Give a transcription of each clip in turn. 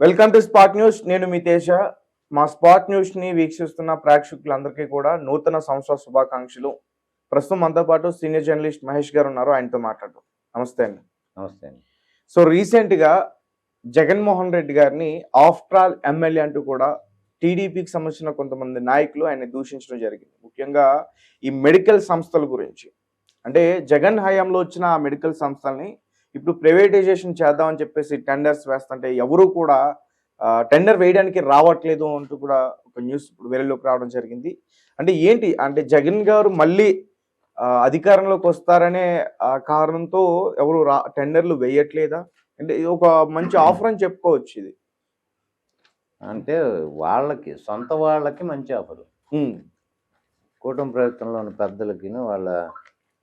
Welcome to spot news. నేను మీ తేజ. మా spot న్యూస్ని వీక్షిస్తున్న ప్రేక్షకులందరికీ కూడా నూతన సంవత్సర శుభాకాంక్షలు. ప్రస్తుతం మనతో పాటు సీనియర్ జర్నలిస్ట్ మహేష్ గారు ఉన్నారు. ఆయనతో మాట్లాడదాం. నమస్తే అండి. నమస్తే అండి. సో రీసెంట్గా జగన్మోహన్ రెడ్డి గారిని ఆఫ్టర్ ఆల్ ఎమ్మెల్యే అంటూ కూడా టీడీపీకి సంబంధించిన కొంతమంది నాయకులు ఆయన దూషించడం జరిగింది. ముఖ్యంగా ఈ మెడికల్ సంస్థల గురించి. అంటే జగన్ హయాంలో వచ్చిన ఆ మెడికల్ సంస్థల్ని ఇప్పుడు ప్రైవేటైజేషన్ చేద్దామని చెప్పేసి టెండర్స్ వేస్తుంటే ఎవరు కూడా టెండర్ వేయడానికి రావట్లేదు అంటూ కూడా ఒక న్యూస్ ఇప్పుడు వెలుగులోకి రావడం జరిగింది. అంటే ఏంటి? అంటే జగన్ గారు మళ్ళీ అధికారంలోకి వస్తారనే కారణంతో ఎవరు రా టెండర్లు వేయట్లేదా? అంటే ఇది ఒక మంచి ఆఫర్ అని చెప్పుకోవచ్చు ఇది. అంటే వాళ్ళకి సొంత వాళ్ళకి మంచి ఆఫరు. కూటమి ఉన్న పెద్దలకి వాళ్ళ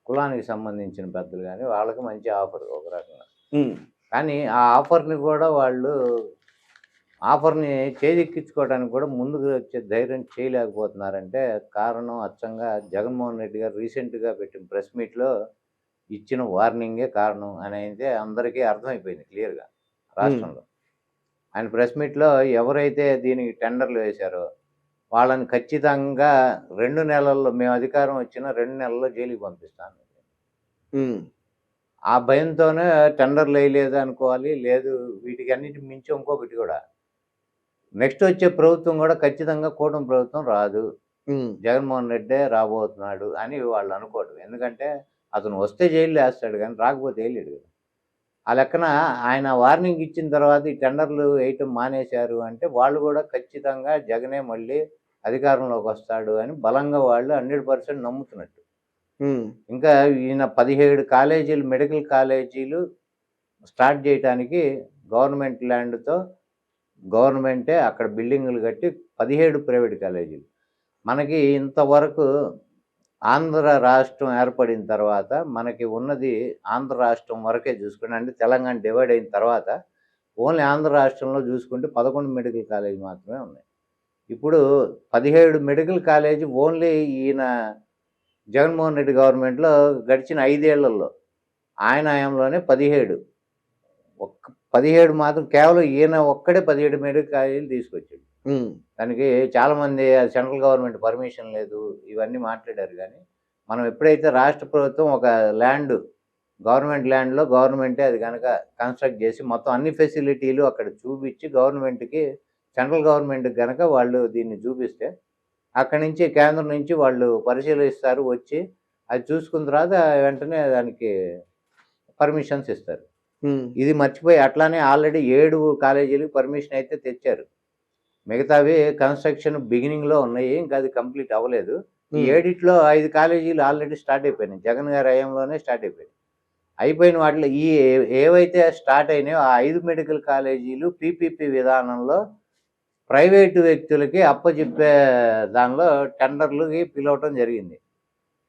కులానికి సంబంధించిన పెద్దలు కానీ వాళ్ళకి మంచి ఆఫర్ ఒక రకంగా. కానీ ఆ ఆఫర్ని కూడా వాళ్ళు ఆఫర్ని చేజెక్కించుకోవడానికి కూడా ముందుకు వచ్చే ధైర్యం చేయలేకపోతున్నారంటే కారణం అచ్చంగా జగన్మోహన్ రెడ్డి గారు రీసెంట్గా పెట్టిన ప్రెస్ మీట్లో ఇచ్చిన వార్నింగే కారణం అని అయితే అందరికీ అర్థమైపోయింది క్లియర్గా రాష్ట్రంలో. ఆయన ప్రెస్ మీట్లో ఎవరైతే దీనికి టెండర్లు వేశారో వాళ్ళని ఖచ్చితంగా రెండు నెలల్లో మేము అధికారం వచ్చిన రెండు నెలల్లో జైలుకి పంపిస్తాను ఆ భయంతోనే టెండర్లు వేయలేదు అనుకోవాలి లేదు వీటికి అన్నిటి మించి ఇంకొకటి కూడా. నెక్స్ట్ వచ్చే ప్రభుత్వం కూడా ఖచ్చితంగా కూటమి ప్రభుత్వం రాదు. జగన్మోహన్ రెడ్డే రాబోతున్నాడు అని వాళ్ళు అనుకోవడం ఎందుకంటే అతను వస్తే జైలు వేస్తాడు కానీ రాకపోతే వేయలేడు కదా. ఆ లెక్కన ఆయన వార్నింగ్ ఇచ్చిన తర్వాత ఈ టెండర్లు వేయటం మానేశారు అంటే వాళ్ళు కూడా ఖచ్చితంగా జగనే మళ్ళీ అధికారంలోకి వస్తాడు అని బలంగా వాళ్ళు హండ్రెడ్ పర్సెంట్ నమ్ముతున్నట్టు. ఇంకా ఈయన పదిహేడు కాలేజీలు మెడికల్ కాలేజీలు స్టార్ట్ చేయడానికి గవర్నమెంట్ ల్యాండ్తో గవర్నమెంటే అక్కడ బిల్డింగులు కట్టి పదిహేడు ప్రైవేట్ కాలేజీలు. మనకి ఇంతవరకు ఆంధ్ర రాష్ట్రం ఏర్పడిన తర్వాత మనకి ఉన్నది ఆంధ్ర రాష్ట్రం వరకే చూసుకుంటే అంటే తెలంగాణ డివైడ్ అయిన తర్వాత ఓన్లీ ఆంధ్ర రాష్ట్రంలో చూసుకుంటే పదకొండు మెడికల్ కాలేజీ మాత్రమే ఉన్నాయి. ఇప్పుడు పదిహేడు మెడికల్ కాలేజీ ఓన్లీ ఈయన జగన్మోహన్ రెడ్డి గవర్నమెంట్లో గడిచిన ఐదేళ్ళలో ఆయన ఆయంలోనే పదిహేడు. ఒక్క పదిహేడు మాత్రం కేవలం ఈయన ఒక్కడే పదిహేడు మెడికల్ కాలేజీలు తీసుకొచ్చాడు. దానికి చాలామంది సెంట్రల్ గవర్నమెంట్ పర్మిషన్ లేదు ఇవన్నీ మాట్లాడారు. కానీ మనం ఎప్పుడైతే రాష్ట్ర ప్రభుత్వం ఒక ల్యాండ్ గవర్నమెంట్ ల్యాండ్లో గవర్నమెంటే అది కనుక కన్స్ట్రక్ట్ చేసి మొత్తం అన్ని ఫెసిలిటీలు అక్కడ చూపించి గవర్నమెంట్కి సెంట్రల్ గవర్నమెంట్ కనుక వాళ్ళు దీన్ని చూపిస్తే అక్కడి నుంచి కేంద్రం నుంచి వాళ్ళు పరిశీలిస్తారు వచ్చి అది చూసుకున్న తర్వాత వెంటనే దానికి పర్మిషన్స్ ఇస్తారు. ఇది మర్చిపోయి అట్లానే ఆల్రెడీ ఏడు కాలేజీలకు పర్మిషన్ అయితే తెచ్చారు. మిగతావి కన్స్ట్రక్షన్ బిగినింగ్లో ఉన్నాయి ఇంకా అది కంప్లీట్ అవ్వలేదు. ఈ ఏడిట్లో ఐదు కాలేజీలు ఆల్రెడీ స్టార్ట్ అయిపోయినాయి. జగన్ గారి హయాంలోనే స్టార్ట్ అయిపోయినాయి. అయిపోయిన వాటిలో ఈ ఏవైతే స్టార్ట్ అయినాయో ఆ ఐదు మెడికల్ కాలేజీలు పీపీపీ విధానంలో ప్రైవేటు వ్యక్తులకి అప్పచెప్పే దానిలో టెండర్లకి పిలవటం జరిగింది.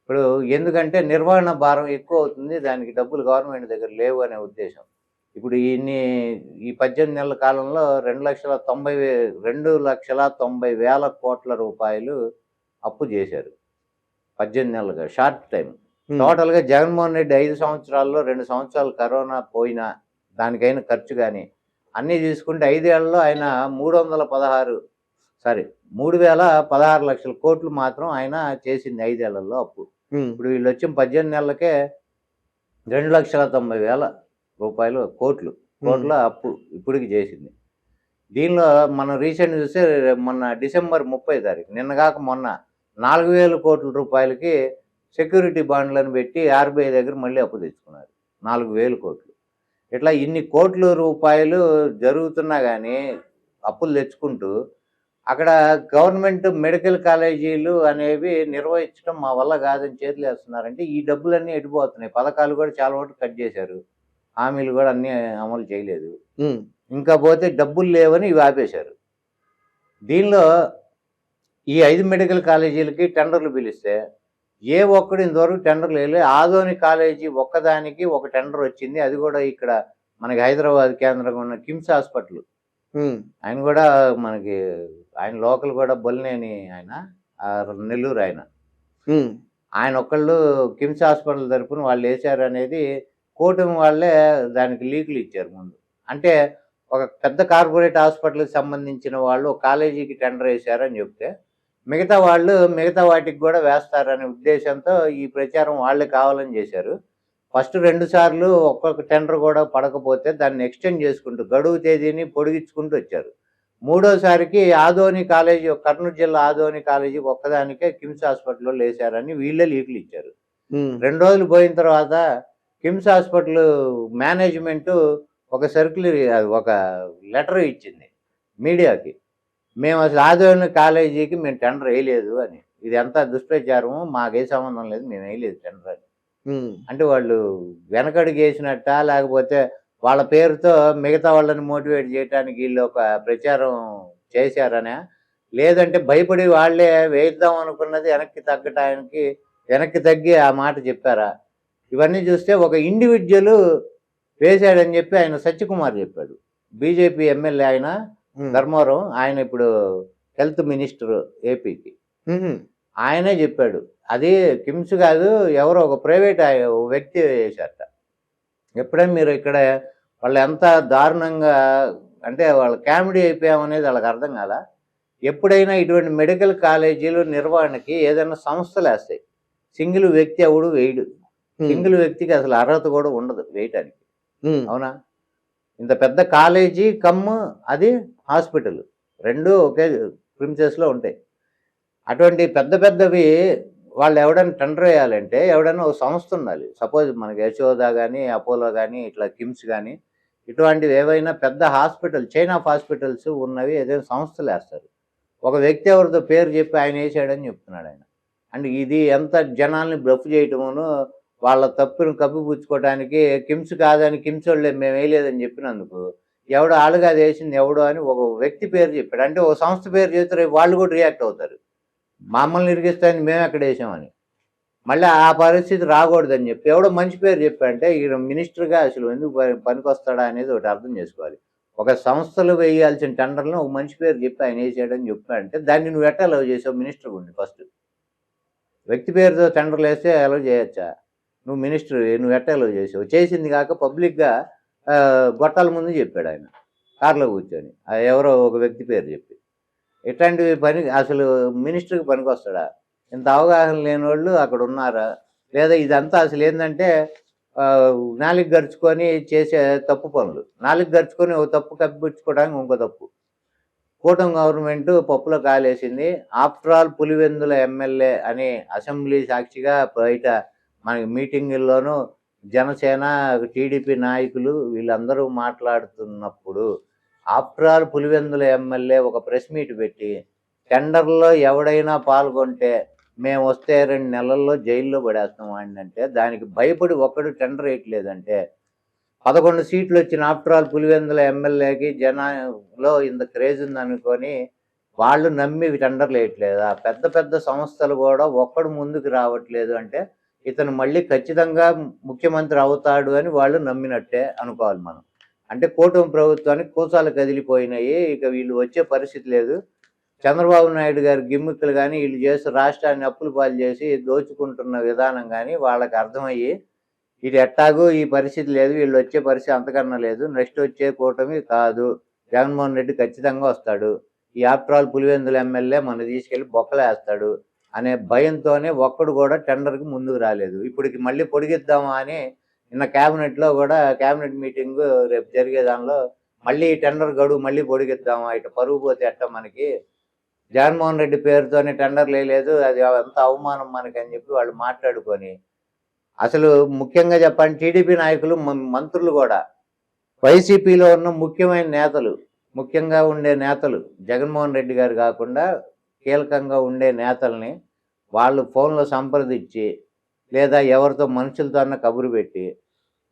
ఇప్పుడు ఎందుకంటే నిర్వహణ భారం ఎక్కువ అవుతుంది దానికి డబ్బులు గవర్నమెంట్ దగ్గర లేవు అనే ఉద్దేశం. ఇప్పుడు ఇన్ని ఈ పద్దెనిమిది నెలల కాలంలో రెండు లక్షల తొంభై రెండు లక్షల తొంభై వేల కోట్ల రూపాయలు అప్పు చేశారు. పద్దెనిమిది నెలలుగా షార్ట్ టైం టోటల్గా జగన్మోహన్ రెడ్డి ఐదు సంవత్సరాల్లో రెండు సంవత్సరాలు కరోనా పోయినా దానికైన ఖర్చు కానీ అన్నీ తీసుకుంటే ఐదేళ్ళలో ఆయన మూడు వందల పదహారు సారీ మూడు వేల పదహారు లక్షల కోట్లు మాత్రం ఆయన చేసింది ఐదేళ్ళలో అప్పు. ఇప్పుడు వీళ్ళు వచ్చిన పద్దెనిమిది నెలలకే రెండు లక్షల తొంభై వేల రూపాయలు కోట్లు. కోట్ల అప్పు ఇప్పటికి చేసింది. దీనిలో మనం రీసెంట్ చూస్తే మొన్న డిసెంబర్ ముప్పై తారీఖు నిన్నగాక మొన్న నాలుగు వేల కోట్ల రూపాయలకి సెక్యూరిటీ బాండ్లను పెట్టి ఆర్బీఐ దగ్గర మళ్ళీ అప్పు తెచ్చుకున్నారు. నాలుగు వేల కోట్లు. ఇట్లా ఇన్ని కోట్ల రూపాయలు జరుగుతున్నా కానీ అప్పులు తెచ్చుకుంటూ అక్కడ గవర్నమెంట్ మెడికల్ కాలేజీలు అనేవి నిర్వహించడం మా వల్ల కాదని చేతులు వేస్తున్నారంటే ఈ డబ్బులన్నీ ఎడిపోతున్నాయి పథకాలు కూడా చాలా వరకు కట్ చేశారు. హామీలు కూడా అన్నీ అమలు చేయలేదు. ఇంకా పోతే డబ్బులు లేవని ఇవి ఆపేశారు. దీనిలో ఈ ఐదు మెడికల్ కాలేజీలకి టెండర్లు పిలిస్తే ఏ ఒక్కడు ఇంతవరకు టెండర్లు వేయలే ఆదోని కాలేజీ ఒక్కదానికి ఒక టెండర్ వచ్చింది. అది కూడా ఇక్కడ మనకి హైదరాబాద్ కేంద్రంగా ఉన్న కిమ్స్ హాస్పిటల్. ఆయన కూడా మనకి ఆయన లోకల్ కూడా బొల్లినేని ఆయన నెల్లూరు ఆయన. ఆయన ఒక్కళ్ళు కిమ్స్ హాస్పిటల్ తరపున వాళ్ళు వేశారు అనేది కూటమి వాళ్ళే దానికి లీకులు ఇచ్చారు ముందు. అంటే ఒక పెద్ద కార్పొరేట్ హాస్పిటల్కి సంబంధించిన వాళ్ళు కాలేజీకి టెండర్ వేశారని చెప్తే మిగతా వాళ్ళు మిగతా వాటికి కూడా వేస్తారనే ఉద్దేశంతో ఈ ప్రచారం వాళ్ళే కావాలని చేశారు. ఫస్ట్ రెండు సార్లు ఒక్కొక్క టెండర్ కూడా పడకపోతే దాన్ని ఎక్స్టెండ్ చేసుకుంటూ గడువు తేదీని పొడిగించుకుంటూ వచ్చారు. మూడోసారికి ఆదోని కాలేజీ కర్నూలు జిల్లా ఆదోని కాలేజీ ఒక్కదానికే కిమ్స్ హాస్పిటల్లో వేశారని వీళ్ళే లీకులు ఇచ్చారు. రెండు రోజులు పోయిన తర్వాత కిమ్స్ హాస్పిటల్ మేనేజ్మెంట్ ఒక సర్క్యులర్ ఒక లెటర్ ఇచ్చింది మీడియాకి. మేము అసలు ఆదోని కాలేజీకి మేము టెండర్ వేయలేదు అని. ఇది ఎంత దుష్ప్రచారము మాకే సంబంధం లేదు మేము వేయలేదు టెండర్ అని. అంటే వాళ్ళు వెనకడుగు వేసినట్ట లేకపోతే వాళ్ళ పేరుతో మిగతా వాళ్ళని మోటివేట్ చేయడానికి వీళ్ళు ఒక ప్రచారం చేశారనే. లేదంటే భయపడి వాళ్ళే వేయిద్దాం అనుకున్నది వెనక్కి తగ్గటానికి వెనక్కి తగ్గి ఆ మాట చెప్పారా? ఇవన్నీ చూస్తే ఒక ఇండివిజువల్ వేశాడని చెప్పి ఆయన సత్యకుమార్ చెప్పాడు. బీజేపీ ఎమ్మెల్యే ఆయన ధర్మవరం ఆయన ఇప్పుడు హెల్త్ మినిస్టర్ ఏపీకి. ఆయనే చెప్పాడు. అది కిమ్స్ కాదు ఎవరో ఒక ప్రైవేట్ వ్యక్తి వేశారట. ఎప్పుడైనా మీరు ఇక్కడ వాళ్ళు ఎంత దారుణంగా అంటే వాళ్ళు కామెడీ అయిపోయామనేది వాళ్ళకి అర్థం కాల. ఎప్పుడైనా ఇటువంటి మెడికల్ కాలేజీలు నిర్వహణకి ఏదైనా సంస్థలు వేస్తాయి. సింగిల్ వ్యక్తి ఎవడు వేయడు. సింగిల్ వ్యక్తికి అసలు అర్హత కూడా ఉండదు వేయటానికి. అవునా? ఇంత పెద్ద కాలేజీ కమ్ము అది హాస్పిటల్. రెండు ఒకే ప్రిన్సెస్లో ఉంటాయి. అటువంటి పెద్ద పెద్దవి వాళ్ళు ఎవడైనా టెండర్ వేయాలంటే ఎవడైనా ఒక సంస్థ ఉండాలి. సపోజ్ మనకి యశోద కానీ అపోలో కానీ ఇట్లా కిమ్స్ కానీ ఇటువంటివి ఏవైనా పెద్ద హాస్పిటల్ చైన్ ఆఫ్ హాస్పిటల్స్ ఉన్నవి ఏదైనా సంస్థలు వేస్తారు. ఒక వ్యక్తి ఎవరితో పేరు చెప్పి ఆయన వేసాడని చెప్తున్నాడు ఆయన. అండ్ ఇది ఎంత జనాల్ని బ్లఫ్ చేయటమును వాళ్ళ తప్పును కప్పిపుచ్చుకోవడానికి కిమ్స్ కాదని కిమ్స్ వాళ్ళే మేము వేయలేదని చెప్పినందుకు ఎవడో ఆలుగా అది వేసింది ఎవడో అని ఒక వ్యక్తి పేరు చెప్పాడు. అంటే ఒక సంస్థ పేరు చేస్తారు వాళ్ళు కూడా రియాక్ట్ అవుతారు. మమ్మల్ని ఇరిగిస్తాయని మేము ఎక్కడ వేసామని. మళ్ళీ ఆ పరిస్థితి రాకూడదని చెప్పి ఎవడో మంచి పేరు చెప్పంటే ఈయన మినిస్టర్గా అసలు ఎందుకు పనికొస్తాడా అనేది ఒకటి అర్థం చేసుకోవాలి. ఒక సంస్థలు వేయాల్సిన టెండర్లను ఒక మంచి పేరు చెప్పి ఆయన వేసాడని చెప్పాడంటే దాన్ని నువ్వు ఎట్లా అలవ్ చేసావు? మినిస్టర్ ఉండి ఫస్ట్. వ్యక్తి పేరుతో టెండర్లు వేస్తే అలవ్ చేయొచ్చా? నువ్వు మినిస్టర్ నువ్వు ఎట్టాలో చేసావు? చేసింది కాక పబ్లిక్గా గొట్టాల ముందు చెప్పాడు ఆయన. కార్లో కూర్చొని. ఎవరో ఒక వ్యక్తి పేరు చెప్పి. ఇట్లాంటివి పని అసలు మినిస్టర్కి పనికి వస్తాడా ఇంత అవగాహన లేని వాళ్ళు అక్కడ ఉన్నారా? లేదా ఇదంతా అసలు ఏంటంటే నాలుగు గరుచుకొని చేసే తప్పు పనులు. నాలుగు గరుచుకొని ఒక తప్పు కప్పిపుచ్చుకోవడానికి ఇంకో తప్పు. కూటమి గవర్నమెంట్ పప్పులో కాలేసింది. ఆఫ్టర్ ఆల్ పులివెందుల ఎమ్మెల్యే అని అసెంబ్లీ సాక్షిగా బయట మనకి మీటింగుల్లోనూ జనసేన టీడీపీ నాయకులు వీళ్ళందరూ మాట్లాడుతున్నప్పుడు ఆఫ్టర్ ఆల్ పులివెందుల ఎమ్మెల్యే ఒక ప్రెస్ మీట్ పెట్టి టెండర్లో ఎవడైనా పాల్గొంటే మేము వస్తే రెండు నెలల్లో జైల్లో పడేస్తాం వాడిని అంటే దానికి భయపడి ఒక్కడు టెండర్ వేయట్లేదంటే పదకొండు సీట్లు వచ్చిన ఆఫ్టర్ ఆల్ పులివెందుల ఎమ్మెల్యేకి జనంలో ఇంత క్రేజ్ ఉందనుకొని వాళ్ళు నమ్మి టెండర్లు వేయట్లేదా? పెద్ద పెద్ద సంస్థలు కూడా ఒక్కడు ముందుకు రావట్లేదు అంటే ఇతను మళ్ళీ ఖచ్చితంగా ముఖ్యమంత్రి అవుతాడు అని వాళ్ళు నమ్మినట్టే అనుకోవాలి మనం. అంటే కూటమి ప్రభుత్వానికి కూసాలు కదిలిపోయినాయి ఇక వీళ్ళు వచ్చే పరిస్థితి లేదు. చంద్రబాబు నాయుడు గారి గిమ్మిక్కులు కానీ వీళ్ళు చేసి రాష్ట్రాన్ని అప్పులు పాలు చేసి దోచుకుంటున్న విధానం కానీ వాళ్ళకి అర్థమయ్యి ఇది ఎట్టాగో ఈ పరిస్థితి లేదు వీళ్ళు వచ్చే పరిస్థితి అంతకన్నా లేదు. నెక్స్ట్ వచ్చే కూటమి కాదు. జగన్మోహన్ రెడ్డి ఖచ్చితంగా వస్తాడు. ఈ ఆఫ్టర్ ఆల్ పులివెందుల ఎమ్మెల్యే మన తీసుకెళ్ళి బొక్కలేస్తాడు. అనే భయంతోనే ఒక్కడు కూడా టెండర్కి ముందుకు రాలేదు. ఇప్పటికి మళ్ళీ పొడిగిద్దామా అని నిన్న క్యాబినెట్లో కూడా క్యాబినెట్ మీటింగ్ రేపు జరిగే దానిలో మళ్ళీ టెండర్ గడువు మళ్ళీ పొడిగిద్దామా ఇటు పరుగు పోతే అట్ట మనకి? జగన్మోహన్ రెడ్డి పేరుతోనే టెండర్లు లేదు అది అంత అవమానం మనకి అని చెప్పి వాళ్ళు మాట్లాడుకొని అసలు ముఖ్యంగా చెప్పండి టీడీపీ నాయకులు మ- మంత్రులు కూడా వైసీపీలో ఉన్న ముఖ్యమైన నేతలు ముఖ్యంగా ఉండే నేతలు జగన్మోహన్ రెడ్డి గారు కాకుండా కీలకంగా ఉండే నేతల్ని వాళ్ళు ఫోన్లో సంప్రదించి లేదా ఎవరితో మనుషులతో అన్న కబురు పెట్టి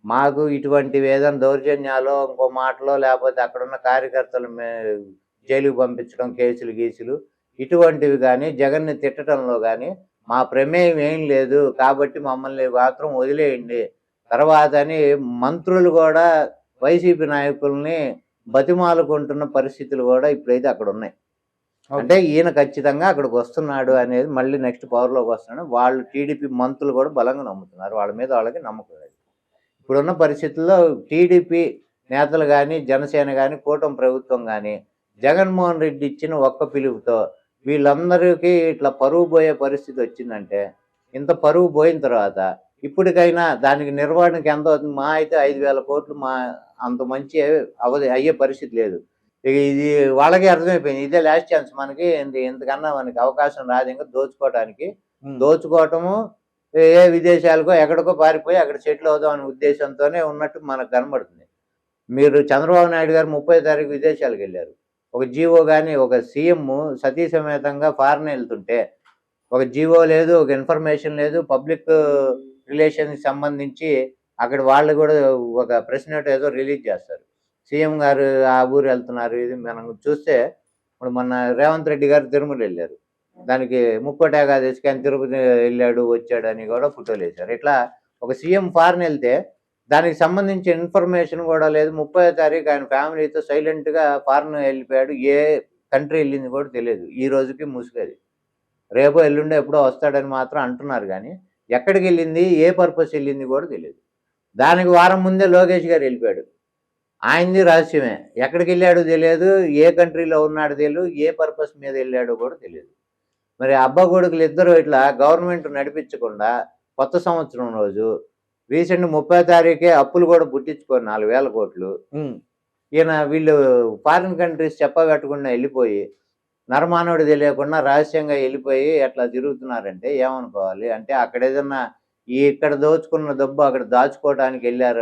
మాకు ఇటువంటివి ఏదైనా దౌర్జన్యాలు ఇంకో మాటలో లేకపోతే అక్కడున్న కార్యకర్తలు మే జైలుకి పంపించడం కేసులు గీసులు ఇటువంటివి కానీ జగన్ని తిట్టడంలో కానీ మా ప్రమేయం ఏం లేదు. కాబట్టి మమ్మల్ని మాత్రం వదిలేయండి. తర్వాత అని మంత్రులు కూడా వైసీపీ నాయకుల్ని బతిమాలుకుంటున్న పరిస్థితులు కూడా ఇప్పుడైతే అక్కడ ఉన్నాయి అంటే ఈయన ఖచ్చితంగా అక్కడికి వస్తున్నాడు అనేది మళ్ళీ నెక్స్ట్ పవర్లోకి వస్తున్నాడు. వాళ్ళు టీడీపీ మంత్రులు కూడా బలంగా నమ్ముతున్నారు. వాళ్ళ మీద వాళ్ళకి నమ్మకం లేదు. ఇప్పుడున్న పరిస్థితుల్లో టీడీపీ నేతలు కానీ జనసేన కానీ కూటమి ప్రభుత్వం కానీ జగన్మోహన్ రెడ్డి ఇచ్చిన ఒక్క పిలుపుతో వీళ్ళందరికీ ఇట్లా పరువు పోయే పరిస్థితి వచ్చిందంటే ఇంత పరువు పోయిన తర్వాత ఇప్పటికైనా దానికి నిర్వహణకి ఎంత అవుతుంది? మా అయితే ఐదు వేల కోట్లు మా అంత మంచి అవధి అయ్యే పరిస్థితి లేదు. ఇక ఇది వాళ్ళకి అర్థమైపోయింది. ఇదే లాస్ట్ ఛాన్స్ మనకి. ఇంత ఇంతకన్నా మనకి అవకాశం రాదు ఇంకా దోచుకోవడానికి ఉమ్. దోచుకోవటము ఏ ఏ విదేశాలకో ఎక్కడికో పారిపోయి అక్కడ సెటిల్ అవుదాం అనే ఉద్దేశంతోనే ఉన్నట్టు మనకు కనబడుతుంది. మీరు చంద్రబాబు నాయుడు గారు ముప్పై తారీఖు విదేశాలకు వెళ్ళారు. ఒక జీవో కానీ ఒక సీఎం సతీ సమేతంగా ఫారెన్ వెళ్తుంటే ఒక జీవో లేదు ఒక ఇన్ఫర్మేషన్ లేదు పబ్లిక్ రిలేషన్కి సంబంధించి అక్కడ వాళ్ళు కూడా ఒక ప్రెస్ నోట్ ఏదో రిలీజ్ చేస్తారు. సీఎం గారు ఆ ఊరు వెళ్తున్నారు. ఇది మనం చూస్తే ఇప్పుడు మొన్న రేవంత్ రెడ్డి గారు తిరుమల వెళ్ళారు. దానికి ముక్కోటి ఏకాదశికి ఆయన తిరుపతి వెళ్ళాడు వచ్చాడు అని కూడా ఫోటోలు వేశారు. ఇట్లా ఒక సీఎం ఫారెన్ వెళ్తే దానికి సంబంధించిన ఇన్ఫర్మేషన్ కూడా లేదు. ముప్పై తారీఖు ఆయన ఫ్యామిలీతో సైలెంట్గా ఫారెన్ వెళ్ళిపోయాడు. ఏ కంట్రీ వెళ్ళింది కూడా తెలియదు. ఈ రోజుకి ముసుగది. రేపు ఎల్లుండో ఎప్పుడో వస్తాడని మాత్రం అంటున్నారు కానీ ఎక్కడికి వెళ్ళింది ఏ పర్పస్ వెళ్ళింది కూడా తెలియదు. దానికి వారం ముందే లోకేష్ గారు వెళ్ళిపోయాడు. ఆయనది రహస్యమే. ఎక్కడికి వెళ్ళాడో తెలియదు ఏ కంట్రీలో ఉన్నాడో తెలియదు ఏ పర్పస్ మీద వెళ్ళాడో కూడా తెలియదు. మరి అబ్బా కొడుకులు ఇద్దరు ఇట్లా గవర్నమెంట్ నడిపించకుండా కొత్త సంవత్సరం రోజు రీసెంట్ ముప్పై తారీఖే అప్పులు కూడా పుట్టించుకోరు నాలుగు వేల కోట్లు. ఈయన వీళ్ళు ఫారిన్ కంట్రీస్ చెప్పబెట్టకుండా వెళ్ళిపోయి నరమానవుడు తెలియకుండా రహస్యంగా వెళ్ళిపోయి అట్లా తిరుగుతున్నారంటే ఏమనుకోవాలి అంటే అక్కడ ఏదన్నా ఇక్కడ దోచుకున్న డబ్బు అక్కడ దాచుకోవడానికి వెళ్ళారు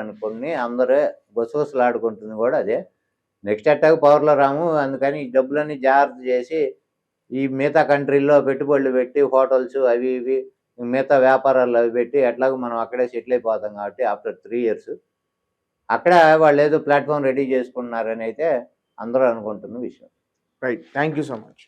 అందరూ గుసగుసలాడుకుంటుంది కూడా అదే. నెక్స్ట్ అట్టాక్ పవర్లో రాము అందుకని ఈ డబ్బులన్నీ జాగ్రత్త చేసి ఈ మిగతా కంట్రీల్లో పెట్టుబడులు పెట్టి హోటల్స్ అవి ఇవి మిగతా వ్యాపారాలు అవి పెట్టి ఎట్లాగో మనం అక్కడే సెటిల్ అయిపోతాం కాబట్టి ఆఫ్టర్ త్రీ ఇయర్స్. అక్కడ వాళ్ళు ఏదో ప్లాట్ఫామ్ రెడీ చేసుకున్నారని అయితే అందరూ అనుకుంటున్న విషయం. Right thank you so much